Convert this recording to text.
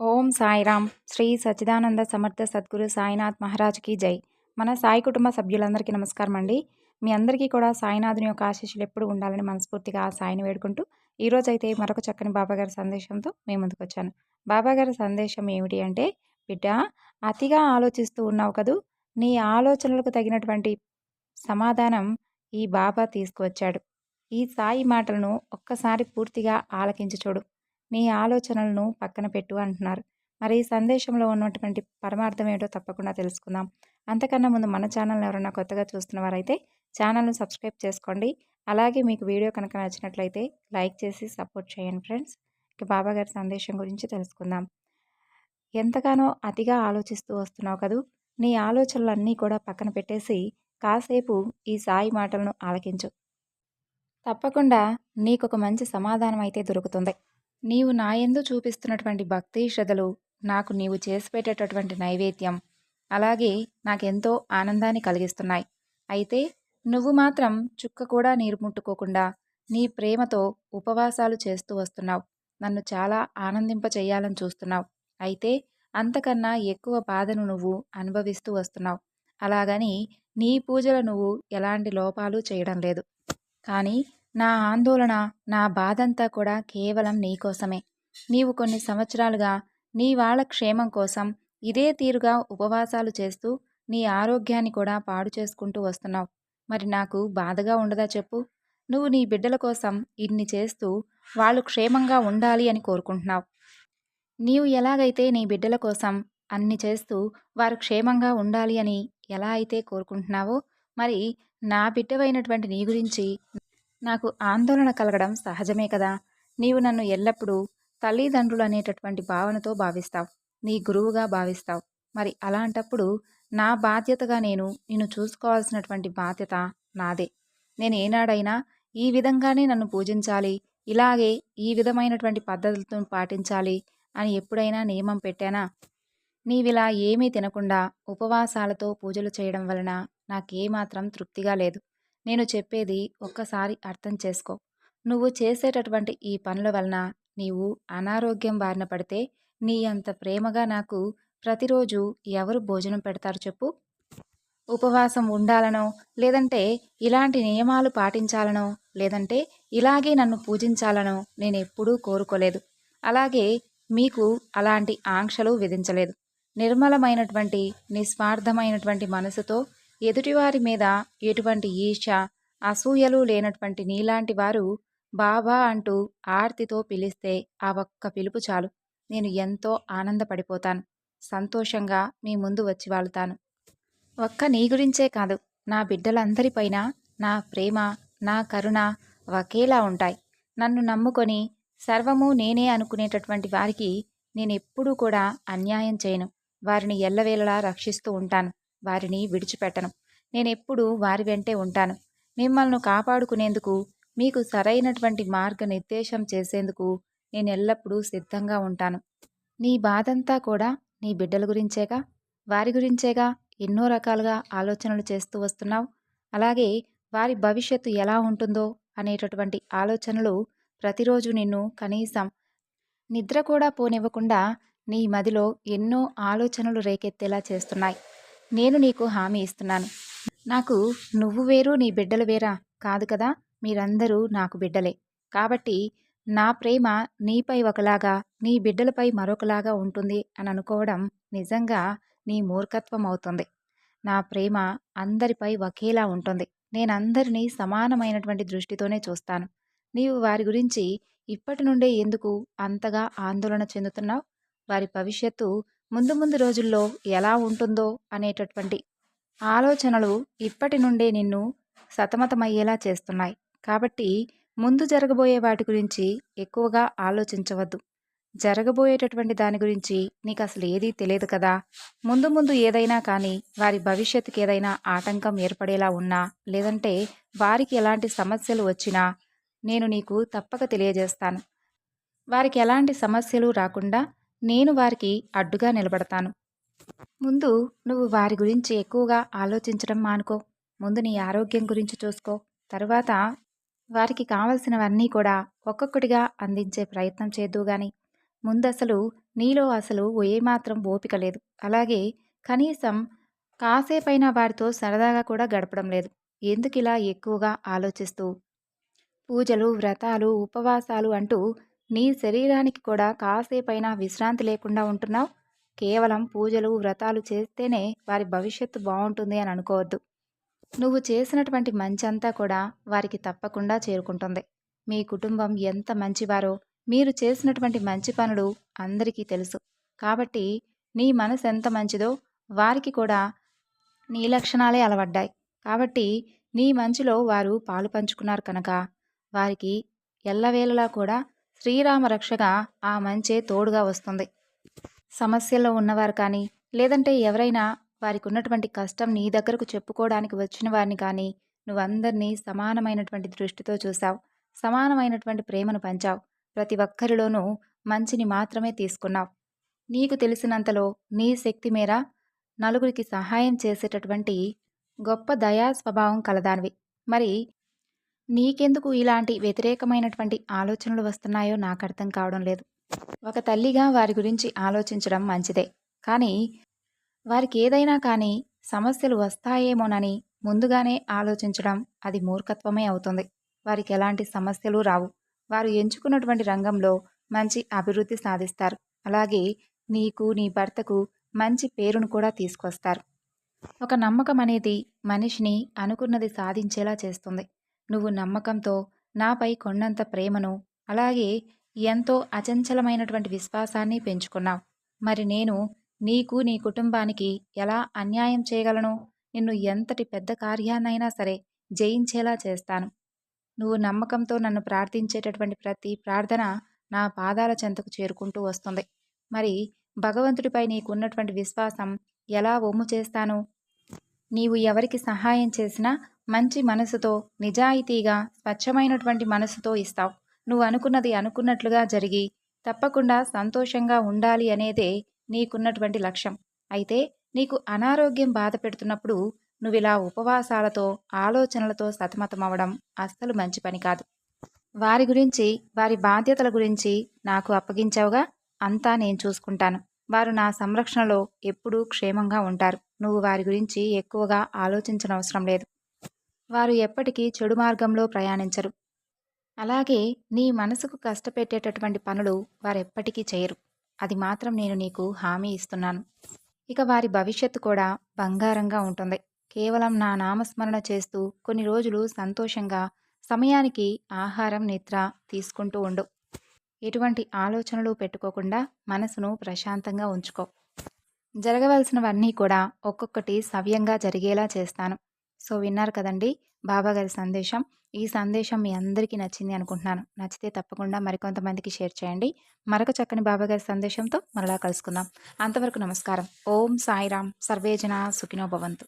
ఓం సాయిరామ్. శ్రీ సచ్చిదానంద సమర్థ సద్గురు సాయినాథ్ మహారాజ్కి జై. మన సాయి కుటుంబ సభ్యులందరికీ నమస్కారం అండి. మీ అందరికీ కూడా సాయినాథుని యొక్క ఆశీస్సులు ఎప్పుడు ఉండాలని మనస్ఫూర్తిగా ఆ సాయిని వేడుకుంటూ ఈరోజు అయితే మరొక చక్కని బాబాగారి సందేశంతో మేము ముందుకు వచ్చాను. బాబాగారి సందేశం ఏమిటి అంటే బిడ్డ అతిగా ఆలోచిస్తూ ఉన్నావు కదూ. నీ ఆలోచనలకు తగినటువంటి సమాధానం ఈ బాబా తీసుకువచ్చాడు. ఈ సాయి మాటలను ఒక్కసారి పూర్తిగా ఆలకించి చూడు. నీ ఆలోచనలను పక్కన పెట్టు అంటున్నారు. మరి ఈ సందేశంలో ఉన్నటువంటి పరమార్థం ఏంటో తప్పకుండా తెలుసుకుందాం. అంతకన్నా ముందు మన ఛానల్ని ఎవరైనా కొత్తగా చూస్తున్న వారైతే ఛానల్ను సబ్స్క్రైబ్ చేసుకోండి. అలాగే మీకు వీడియో కనుక నచ్చినట్లయితే లైక్ చేసి సపోర్ట్ చేయండి ఫ్రెండ్స్. ఇక బాబాగారి సందేశం గురించి తెలుసుకుందాం. ఎంతగానో అతిగా ఆలోచిస్తూ వస్తున్నావు కదూ. నీ ఆలోచనలన్నీ కూడా పక్కన పెట్టేసి కాసేపు ఈ సాయి మాటలను ఆలకించు. తప్పకుండా నీకొక మంచి సమాధానం అయితే దొరుకుతుంది. నీవు నాయందు చూపిస్తున్నటువంటి భక్తి శ్రద్ధలు నాకు నీవు చేసి పెట్టేటటువంటి నైవేద్యం. అలాగే నాకెంతో ఆనందాన్ని కలిగిస్తున్నాయి. అయితే నువ్వు మాత్రం చుక్క కూడా నీరు ముట్టుకోకుండా నీ ప్రేమతో ఉపవాసాలు చేస్తూ వస్తున్నావు. నన్ను చాలా ఆనందింప చేయాలని చూస్తున్నావు. అయితే అంతకన్నా ఎక్కువ బాధను నువ్వు అనుభవిస్తూ వస్తున్నావు. అలాగని నీ పూజలు నువ్వు ఎలాంటి లోపాలు చేయడం లేదు. కానీ నా ఆందోళన నా బాధంతా కూడా కేవలం నీకోసమే నీవు కొన్ని సంవత్సరాలుగా నీ వాళ్ళ క్షేమం కోసం ఇదే తీరుగా ఉపవాసాలు చేస్తూ నీ ఆరోగ్యాన్ని కూడా పాడు చేసుకుంటూ వస్తున్నావు. మరి నాకు బాధగా ఉండదా చెప్పు. నువ్వు నీ బిడ్డల కోసం ఇన్ని చేస్తూ వాళ్ళు క్షేమంగా ఉండాలి అని కోరుకుంటున్నావు. నీవు ఎలాగైతే నీ బిడ్డల కోసం అన్ని చేస్తూ వారు క్షేమంగా ఉండాలి అని ఎలా అయితే కోరుకుంటున్నావో మరి నా బిడ్డవైనటువంటి నీ గురించి నాకు ఆందోళన కలగడం సహజమే కదా. నీవు నన్ను ఎల్లప్పుడూ తల్లిదండ్రులు అనేటటువంటి భావనతో భావిస్తావు. నీ గురువుగా భావిస్తావు. మరి అలాంటప్పుడు నా బాధ్యతగా నేను నిన్ను చూసుకోవాల్సినటువంటి బాధ్యత నాదే. నేను ఏనాడైనా ఈ విధంగానే నన్ను పూజించాలి ఇలాగే ఈ విధమైనటువంటి పద్ధతులతో పాటించాలి అని ఎప్పుడైనా నియమం పెట్టానా? నీవిలా ఏమీ తినకుండా ఉపవాసాలతో పూజలు చేయడం వలన నాకేమాత్రం తృప్తిగా లేదు. నేను చెప్పేది ఒక్కసారి అర్థం చేసుకో. నువ్వు చేసేటటువంటి ఈ పనుల వలన నీవు అనారోగ్యం బారిన పడితే నీ అంత ప్రేమగా నాకు ప్రతిరోజు ఎవరు భోజనం పెడతారు చెప్పు? ఉపవాసం ఉండాలనో లేదంటే ఇలాంటి నియమాలు పాటించాలనో లేదంటే ఇలాగే నన్ను పూజించాలనో నేను ఎప్పుడూ కోరుకోలేదు. అలాగే మీకు అలాంటి ఆంక్షలు విధించలేదు. నిర్మలమైనటువంటి నిస్వార్థమైనటువంటి మనసుతో ఎదుటివారి మీద ఎటువంటి ఈర్ష అసూయలు లేనటువంటి నీలాంటి వారు బాబా అంటూ ఆర్తితో పిలిస్తే ఆ ఒక్క పిలుపు చాలు. నేను ఎంతో ఆనందపడిపోతాను. సంతోషంగా మీ ముందు వచ్చి వాళ్తాను. ఒక్క నీ గురించే కాదు. నా బిడ్డలందరిపైన నా ప్రేమ నా కరుణ ఒకేలా ఉంటాయి. నన్ను నమ్ముకొని సర్వము నేనే అనుకునేటటువంటి వారికి నేను ఎప్పుడూ కూడా అన్యాయం చేయను. వారిని ఎల్లవేళలా రక్షిస్తూ ఉంటాను. వారిని విడిచిపెట్టను. నేనెప్పుడూ వారి వెంటే ఉంటాను. మిమ్మల్ని కాపాడుకునేందుకు మీకు సరైనటువంటి మార్గనిర్దేశం చేసేందుకు నేను ఎల్లప్పుడూ సిద్ధంగా ఉంటాను. నీ బాధంతా కూడా నీ బిడ్డల గురించేగా? వారి గురించేగా ఎన్నో రకాలుగా ఆలోచనలు చేస్తూ వస్తున్నావు? అలాగే వారి భవిష్యత్తు ఎలా ఉంటుందో అనేటటువంటి ఆలోచనలు ప్రతిరోజు నిన్ను కనీసం నిద్ర కూడా పోనివ్వకుండా నీ మదిలో ఎన్నో ఆలోచనలు రేకెత్తేలా చేస్తున్నాయి. నేను నీకు హామీ ఇస్తున్నాను. నాకు నువ్వు వేరు నీ బిడ్డలు వేరా కాదు కదా? మీరందరూ నాకు బిడ్డలే. కాబట్టి నా ప్రేమ నీపై ఒకలాగా నీ బిడ్డలపై మరొకలాగా ఉంటుంది అని అనుకోవడం నిజంగా నీ మూర్ఖత్వం అవుతుంది నా ప్రేమ అందరిపై ఒకేలా ఉంటుంది. నేను అందరినీ సమానమైనటువంటి దృష్టితోనే చూస్తాను. నీవు వారి గురించి ఇప్పటి నుండే ఎందుకు అంతగా ఆందోళన చెందుతున్నావు? వారి భవిష్యత్తు ముందు ముందు రోజుల్లో ఎలా ఉంటుందో అనేటటువంటి ఆలోచనలు ఇప్పటి నుండే నిన్ను సతమతమయ్యేలా చేస్తున్నాయి. కాబట్టి ముందు జరగబోయే వాటి గురించి ఎక్కువగా ఆలోచించవద్దు. జరగబోయేటటువంటి దాని గురించి నీకు అసలు ఏదీ తెలియదు కదా. ముందు ముందు ఏదైనా కానీ వారి భవిష్యత్తుకి ఏదైనా ఆటంకం ఏర్పడేలా ఉన్నా లేదంటే వారికి ఎలాంటి సమస్యలు వచ్చినా నేను నీకు తప్పక తెలియజేస్తాను. వారికి ఎలాంటి సమస్యలు రాకుండా నేను వారికి అడ్డుగా నిలబడతాను. ముందు నువ్వు వారి గురించి ఎక్కువగా ఆలోచించడం మానుకో. ముందు నీ ఆరోగ్యం గురించి చూసుకో. తరువాత వారికి కావలసినవన్నీ కూడా ఒక్కొక్కటిగా అందించే ప్రయత్నం చేద్దు గాని. ముందసలు నీలో అసలు ఏమాత్రం ఓపిక లేదు. అలాగే కనీసం కాసేపైనా వారితో సరదాగా కూడా గడపడం లేదు. ఎందుకు ఇలా ఎక్కువగా ఆలోచిస్తూ? పూజలు వ్రతాలు ఉపవాసాలు అంటూ నీ శరీరానికి కూడా కాసేపైనా విశ్రాంతి లేకుండా ఉంటున్నావు. కేవలం పూజలు వ్రతాలు చేస్తేనే వారి భవిష్యత్తు బాగుంటుంది అని అనుకోవద్దు. నువ్వు చేసినటువంటి మంచంతా కూడా వారికి తప్పకుండా చేరుకుంటుంది. మీ కుటుంబం ఎంత మంచివారో మీరు చేసినటువంటి మంచి పనులు అందరికీ తెలుసు. కాబట్టి నీ మనసు ఎంత మంచిదో వారికి కూడా నీ లక్షణాలే అలవడ్డాయి. కాబట్టి నీ మంచిలో వారు పాలు పంచుకున్నారు కనుక వారికి ఎల్లవేళలా కూడా శ్రీరామ రక్షగా ఆ మంచే తోడుగా వస్తుంది. సమస్యల్లో ఉన్నవారు కానీ లేదంటే ఎవరైనా వారికి ఉన్నటువంటి కష్టం నీ దగ్గరకు చెప్పుకోవడానికి వచ్చిన వారిని కానీ నువ్వందరినీ సమానమైనటువంటి దృష్టితో చూసావు సమానమైనటువంటి ప్రేమను పంచావు. ప్రతి ఒక్కరిలోనూ మంచిని మాత్రమే తీసుకున్నావు. నీకు తెలిసినంతలో నీ శక్తి మేర నలుగురికి సహాయం చేసేటటువంటి గొప్ప దయా స్వభావం కలదానివి. మరి నీకెందుకు ఇలాంటి వ్యతిరేకమైనటువంటి ఆలోచనలు వస్తున్నాయో నాకు అర్థం కావడం లేదు. ఒక తల్లిగా వారి గురించి ఆలోచించడం మంచిదే. కానీ వారికి ఏదైనా కానీ సమస్యలు వస్తాయేమోనని ముందుగానే ఆలోచించడం అది మూర్ఖత్వమే అవుతుంది. వారికి ఎలాంటి సమస్యలు రావు. వారు ఎంచుకున్నటువంటి రంగంలో మంచి అభివృద్ధి సాధిస్తారు. అలాగే నీకు నీ భర్తకు మంచి పేరును కూడా తీసుకొస్తారు. ఒక నమ్మకం అనేది మనిషిని అనుకున్నది సాధించేలా చేస్తుంది. నువ్వు నమ్మకంతో నాపై కొండంత ప్రేమను అలాగే ఎంతో అచంచలమైనటువంటి విశ్వాసాన్ని పెంచుకున్నావు. మరి నేను నీకు నీ కుటుంబానికి ఎలా అన్యాయం చేయగలను? నిన్ను ఎంతటి పెద్ద కార్యాన్నైనా సరే జయించేలా చేస్తాను. నువ్వు నమ్మకంతో నన్ను ప్రార్థించేటటువంటి ప్రతి ప్రార్థన నా పాదాల చెంతకు చేరుకుంటూ వస్తుంది. మరి భగవంతుడిపై నీకున్నటువంటి విశ్వాసం ఎలా ఒమ్ము చేస్తాను? నీవు ఎవరికి సహాయం చేసినా మంచి మనసుతో నిజాయితీగా స్వచ్ఛమైనటువంటి మనసుతో ఇస్తావు. నువ్వు అనుకున్నది అనుకున్నట్లుగా జరిగి తప్పకుండా సంతోషంగా ఉండాలి అనేదే నీకున్నటువంటి లక్ష్యం. అయితే నీకు అనారోగ్యం బాధ పెడుతున్నప్పుడు నువ్వు ఇలా ఉపవాసాలతో ఆలోచనలతో సతమతమవడం అస్సలు మంచి పని కాదు. వారి గురించి వారి బాధ్యతల గురించి నాకు అప్పగించావుగా అంతా నేను చూసుకుంటాను. వారు నా సంరక్షణలో ఎప్పుడూ క్షేమంగా ఉంటారు. నువ్వు వారి గురించి ఎక్కువగా ఆలోచించనవసరం లేదు. వారు ఎప్పటికీ చెడు మార్గంలో ప్రయాణించరు. అలాగే నీ మనసుకు కష్టపెట్టేటటువంటి పనులు వారెప్పటికీ చేయరు. అది మాత్రం నేను నీకు హామీ ఇస్తున్నాను. ఇక వారి భవిష్యత్తు కూడా బంగారంగా ఉంటుంది. కేవలం నా నామస్మరణ చేస్తూ కొన్ని రోజులు సంతోషంగా సమయానికి ఆహారం నిద్ర తీసుకుంటూ ఉండు. ఎటువంటి ఆలోచనలు పెట్టుకోకుండా మనసును ప్రశాంతంగా ఉంచుకో. జరగవలసినవన్నీ కూడా ఒక్కొక్కటి సవ్యంగా జరిగేలా చేస్తాను. సో విన్నారు కదండి బాబాగారి సందేశం. ఈ సందేశం మీ అందరికీ నచ్చింది అనుకుంటున్నాను. నచ్చితే తప్పకుండా మరికొంతమందికి షేర్ చేయండి. మరొక చక్కని బాబాగారి సందేశంతో మరలా కలుసుకుందాం. అంతవరకు నమస్కారం. ఓం సాయిరామ్ సర్వేజన సుఖినో భవంతు.